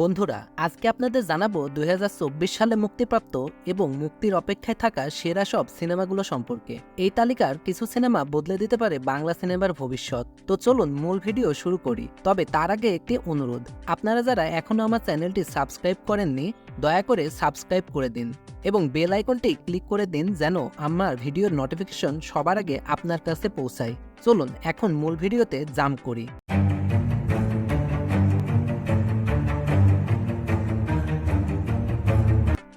বন্ধুরা, আজকে আপনাদের জানাব দুই হাজার চব্বিশ সালে মুক্তিপ্রাপ্ত এবং মুক্তির অপেক্ষায় থাকা সেরা সব সিনেমাগুলো সম্পর্কে। এই তালিকার কিছু সিনেমা বদলে দিতে পারে বাংলা সিনেমার ভবিষ্যৎ। তো চলুন মূল ভিডিও শুরু করি। তবে তার আগে একটি অনুরোধ, আপনারা যারা এখনও আমার চ্যানেলটি সাবস্ক্রাইব করেননি, দয়া করে সাবস্ক্রাইব করে দিন এবং বেল আইকনটি ক্লিক করে দিন যেন আমার ভিডিওর নোটিফিকেশন সবার আগে আপনার কাছে পৌঁছায়। চলুন, এখন মূল ভিডিওতে জাম্প করি।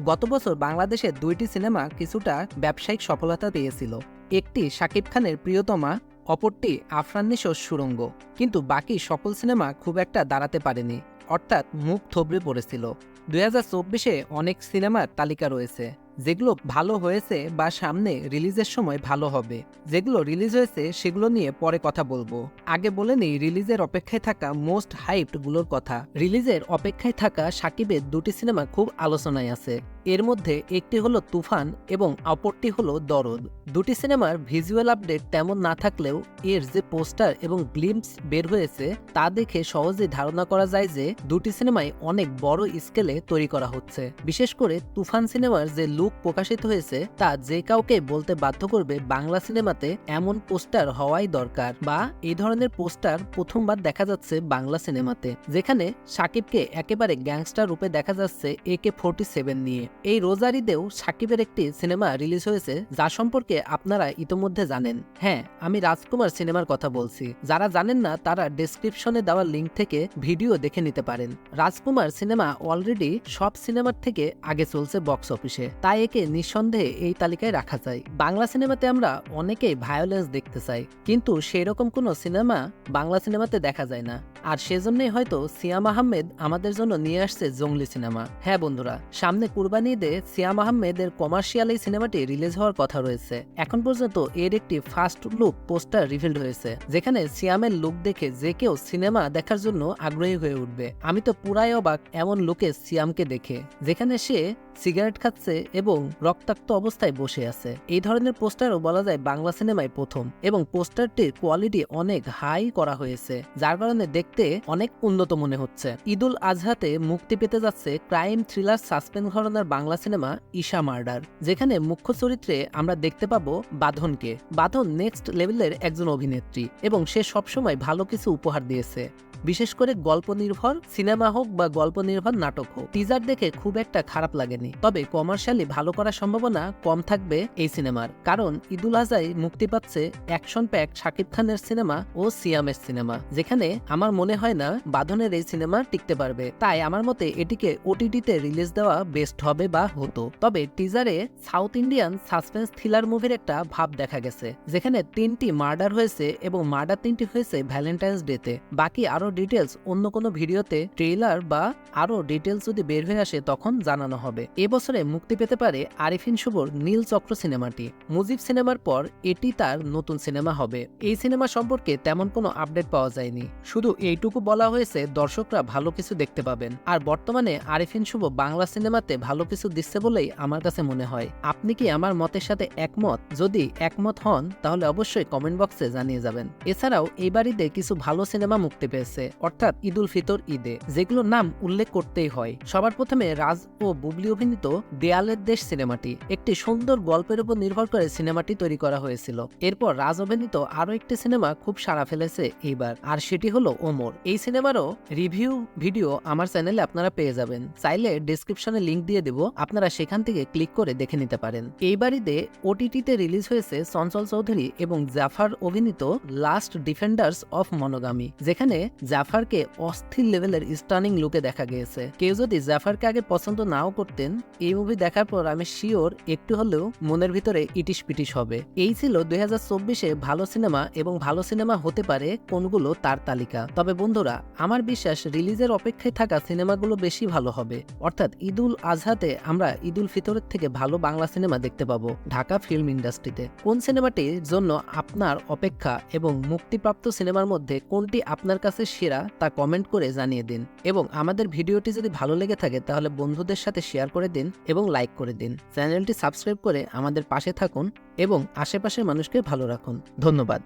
গত বছর বাংলাদেশের দুইটি সিনেমা কিছুটা ব্যবসায়িক সফলতা পেয়েছিল। একটি শাকিব খানের প্রিয়তমা, অপরটি আফরান নিশোর সুরঙ্গ। কিন্তু বাকি সকল সিনেমা খুব একটা দাঁড়াতে পারেনি, অর্থাৎ মুখ থবড়ে পড়েছিল। দুই হাজার চব্বিশে অনেক সিনেমার তালিকা রয়েছে। যেগুলো ভালো হয়েছে বা সামনে রিলিজের সময় ভালো হবে। যেগুলো রিলিজ হয়েছে সেগুলো নিয়ে পরে কথা বলব। আগে বলে নিই, রিলিজের অপেক্ষায় থাকা মোস্ট হাইপডগুলোর কথা। রিলিজের অপেক্ষায় থাকা সাকিবের দুটি সিনেমা খুব আলোচনায় আছে। এর মধ্যে একটি হলো তুফান এবং অপরটি হলো দরদ। দুটি সিনেমার ভিজুয়াল আপডেট তেমন না থাকলেও এর যে পোস্টার এবং গ্লিমস বের হয়েছে তা দেখে সহজেই ধারণা করা যায় যে দুটি সিনেমায় অনেক বড় স্কেলে তৈরি করা হচ্ছে। বিশেষ করে তুফান সিনেমার যে লুক প্রকাশিত হয়েছে তা যে কাউকে বলতে বাধ্য করবে বাংলা সিনেমাতে এমন পোস্টার হওয়াই দরকার বা এই ধরনের পোস্টার প্রথমবার দেখা যাচ্ছে বাংলা সিনেমাতে, যেখানে সাকিবকে একেবারে গ্যাংস্টার রূপে দেখা যাচ্ছে একে ফোর্টি সেভেন নিয়ে। এই রোজারিদেও সাকিবের একটি সিনেমা রিলিজ হয়েছে, যা সম্পর্কে আপনারা ইতোমধ্যে জানেন। হ্যাঁ আমি রাজকুমার সিনেমার কথা বলছি। যারা জানেন না, তারা ডেসক্রিপশনে দেওয়া লিঙ্ক থেকে ভিডিও দেখে নিতে পারেন। রাজকুমার সিনেমা অলরেডি সব সিনেমার থেকে আগে চলছে বক্স অফিসে। তাই একে নিঃসন্দেহে এই তালিকায় রাখা যায়। বাংলা সিনেমাতে আমরা অনেকেই ভায়োলেন্স দেখতে চাই, কিন্তু সেই রকম কোনো সিনেমা বাংলা সিনেমাতে দেখা যায় না। আর সেজন্যই হয়তো সিয়াম আহমেদ আমাদের জন্য নিয়ে আসছে জঙ্গলি সিনেমা। হ্যাঁ বন্ধুরা, সামনে কুরবানি ঈদে সিয়াম আহমেদের কমার্শিয়াল এই সিনেমাটি রিলিজ হওয়ার কথা রয়েছে। এখন পর্যন্ত এর একটি ফার্স্ট লুক পোস্টার রিভিল্ড হয়েছে, যেখানে সিয়ামের লুক দেখে যে কেউ সিনেমা দেখার জন্য আগ্রহী হয়ে উঠবে। আমি তো পুরাই অবাক এমন লুকে সিয়ামকে দেখে, যেখানে সে সিগারেট খাচ্ছে এবং রক্তাক্ত অবস্থায় বসে আছে। এই ধরনের পোস্টারও বলা যায় বাংলা সিনেমায় প্রথম এবং পোস্টারটির কোয়ালিটি অনেক হাই করা হয়েছে, যার কারণে দেখতে অনেক উন্নত মনে হচ্ছে। ঈদুল আজহাতে মুক্তি পেতে যাচ্ছে ক্রাইম থ্রিলার সাসপেন্স ঘটনার বাংলা সিনেমা ঈশা মার্ডার, যেখানে মুখ্য চরিত্রে আমরা দেখতে পাবো বাঁধনকে। বাঁধন নেক্সট লেভেলের একজন অভিনেত্রী এবং সে সবসময় ভালো কিছু উপহার দিয়েছে। বিশেষ করে গল্প নির্ভর সিনেমা হোক বা গল্প নির্ভর নাটক হোক। টিজার দেখে খুব একটা খারাপ লাগেনি। তবে কমার্শিয়ালি ভালো করার সম্ভাবনা কম থাকবে এই সিনেমার। কারণ ঈদুল আজহাই মুক্তি পাচ্ছে অ্যাকশন প্যাক শাকিব খানের সিনেমা ও সিয়ামের সিনেমা। যেখানে আমার মনে হয় না বাঁধনের এই সিনেমা টিকতে পারবে। তাই আমার মতে এটিকে ওটিটিতে রিলিজ দেওয়া বেস্ট হবে বা হতো। তবে টিজারে সাউথ ইন্ডিয়ান সাসপেন্স থ্রিলার মুভির একটা ভাব দেখা গেছে। যেখানে তিনটি মার্ডার হয়েছে এবং মার্ডার তিনটি হয়েছে ভ্যালেন্টাইন্স ডেতে বাকি আরও ডিটেলস অন্য কোনো ভিডিওতে ট্রেলার বা আরও ডিটেলস যদি বের হয়ে আসে, তখন জানানো হবে। এবছরে মুক্তি পেতে পারে আরিফিন শুভর নীল চক্র সিনেমাটি। মুজিব সিনেমার পর এটি তার নতুন সিনেমা হবে। এই সিনেমা সম্পর্কে তেমন কোনো আপডেট পাওয়া যায়নি। শুধু এইটুকু বলা হয়েছে, দর্শকরা ভালো কিছু দেখতে পাবেন। আর বর্তমানে আরিফিন শুভ বাংলা সিনেমাতে ভালো কিছু দিচ্ছে বলেই আমার কাছে মনে হয়। আপনি কি আমার মতের সাথে একমত? যদি একমত হন, তাহলে অবশ্যই কমেন্ট বক্সে জানিয়ে যাবেন। এছাড়াও, এই বাড়িতে কিছু ভালো সিনেমা মুক্তি পেয়েছে। অর্থাৎ ঈদুল ফিতর ঈদে, যেগুলোর নাম উল্লেখ করতেই হয়। সবার প্রথমে রাজ ও বুবলি অভিনীত দেয়ালের দেশ সিনেমাটি, একটি সুন্দর গল্পের উপর নির্ভর করে সিনেমাটি তৈরি করা হয়েছিল। এরপর রাজ অভিনীত আরও একটি সিনেমা খুব সাড়া ফেলেছে এইবার, আর সেটি হলো ওমর। এই সিনেমারও রিভিউ ভিডিও আমার চ্যানেলে আপনারা পেয়ে যাবেন। চাইলে ডিসক্রিপশনে লিংক দিয়ে দেব, আপনারা সেখান থেকে ক্লিক করে দেখে নিতে পারেন। এই বাড়িতে ওটিটিতে রিলিজ হয়েছে চঞ্চল চৌধুরী এবং জাফার অভিনীত লাস্ট ডিফেন্ডার্স অফ মনোগামী, যেখানে জাফারকে অস্থির লেভেলের স্টানিং লুকে দেখা গিয়েছে। কেউ যদি জাফারকে আগে পছন্দ নাও করতেন, এই মুভি দেখার পর আমি শিওর একটু হলেও মনের ভিতরে ইটিশ পিটিশ হবে। এই ছিল দুই হাজার চব্বিশে ভালো সিনেমা এবং ভালো সিনেমা হতে পারে কোনগুলো তার তালিকা। তবে বন্ধুরা, আমার বিশ্বাস রিলিজের অপেক্ষায় থাকা সিনেমাগুলো বেশি ভালো হবে। অর্থাৎ ঈদুল আজহাতে আমরা ঈদুল ফিতরের থেকে ভালো বাংলা সিনেমা দেখতে পাবো ঢাকা ফিল্ম ইন্ডাস্ট্রিতে কোন সিনেমাটির জন্য আপনার অপেক্ষা এবং মুক্তিপ্রাপ্ত সিনেমার মধ্যে কোনটি আপনার কাছে সেরা তা কমেন্ট করে জানিয়ে দিন এবং আমাদের ভিডিওটি যদি ভালো লেগে থাকে তাহলে বন্ধুদের সাথে শেয়ার করে দিন এবং লাইক করে দিন। চ্যানেলটি সাবস্ক্রাইব করে আমাদের পাশে থাকুন এবং আশেপাশের মানুষকে ভালো রাখুন। ধন্যবাদ।